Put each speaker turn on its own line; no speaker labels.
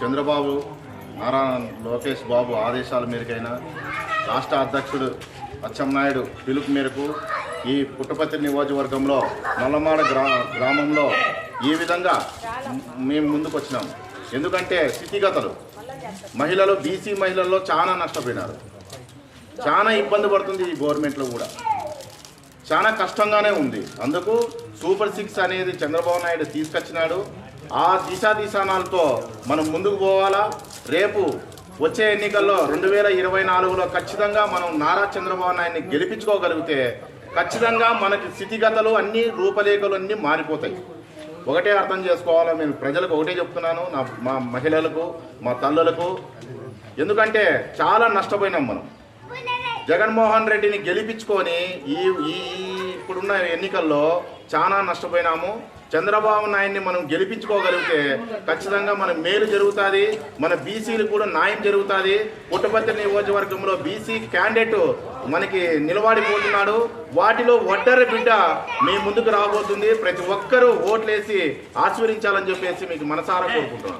చంద్రబాబు నారా లోకేష్ బాబు ఆదేశాల మేరకైనా రాష్ట్ర అధ్యక్షుడు అచ్చెన్నాయుడు పిలుపు మేరకు ఈ పుట్టపర్తి నియోజకవర్గంలో నల్లమాడ గ్రా గ్రామంలో ఈ విధంగా మేము ముందుకు వచ్చినాం. ఎందుకంటే స్థితిగతులు. మహిళలు బీసీ మహిళల్లో చాలా నష్టపోయినారు. చాలా ఇబ్బంది పడుతుంది ఈ గవర్నమెంట్లో కూడా. చాలా కష్టంగానే ఉంది. అందుకు సూపర్ సిక్స్ అనేది చంద్రబాబు నాయుడు తీసుకొచ్చినాడు. ఆ దిశా దిశానాలతో మనం ముందుకు పోవాలా? రేపు వచ్చే ఎన్నికల్లో రెండు వేల ఇరవై నాలుగులో ఖచ్చితంగా మనం నారా చంద్రబాబు నాయుడిని గెలిపించుకోగలిగితే ఖచ్చితంగా మనకి స్థితిగతులు అన్ని రూపరేఖలు అన్నీ మారిపోతాయి. ఒకటే అర్థం చేసుకోవాలో? నేను ప్రజలకు ఒకటే చెప్తున్నాను నా మా మహిళలకు మా తల్లులకు. ఎందుకంటే చాలా నష్టపోయినాం మనం. జగన్మోహన్ రెడ్డిని గెలిపించుకొని ఈ ఈ ఇప్పుడున్న ఎన్నికల్లో చాలా నష్టపోయినాము. చంద్రబాబు నాయుడిని మనం గెలిపించుకోగలిగితే ఖచ్చితంగా మన మేలు జరుగుతుంది మన బీసీలు కూడా న్యాయం జరుగుతుంది. పుట్టపర్తి నియోజకవర్గంలో బీసీ క్యాండిడేట్ మనకి నిలబడిపోతున్నాడు. వాటిలో ఒడ్డరి బిడ్డ మీ ముందుకు రాబోతుంది. ప్రతి ఒక్కరూ ఓట్లేసి ఆశీర్వదించాలని చెప్పేసి మీకు మనసారా కోరుకుంటున్నాను.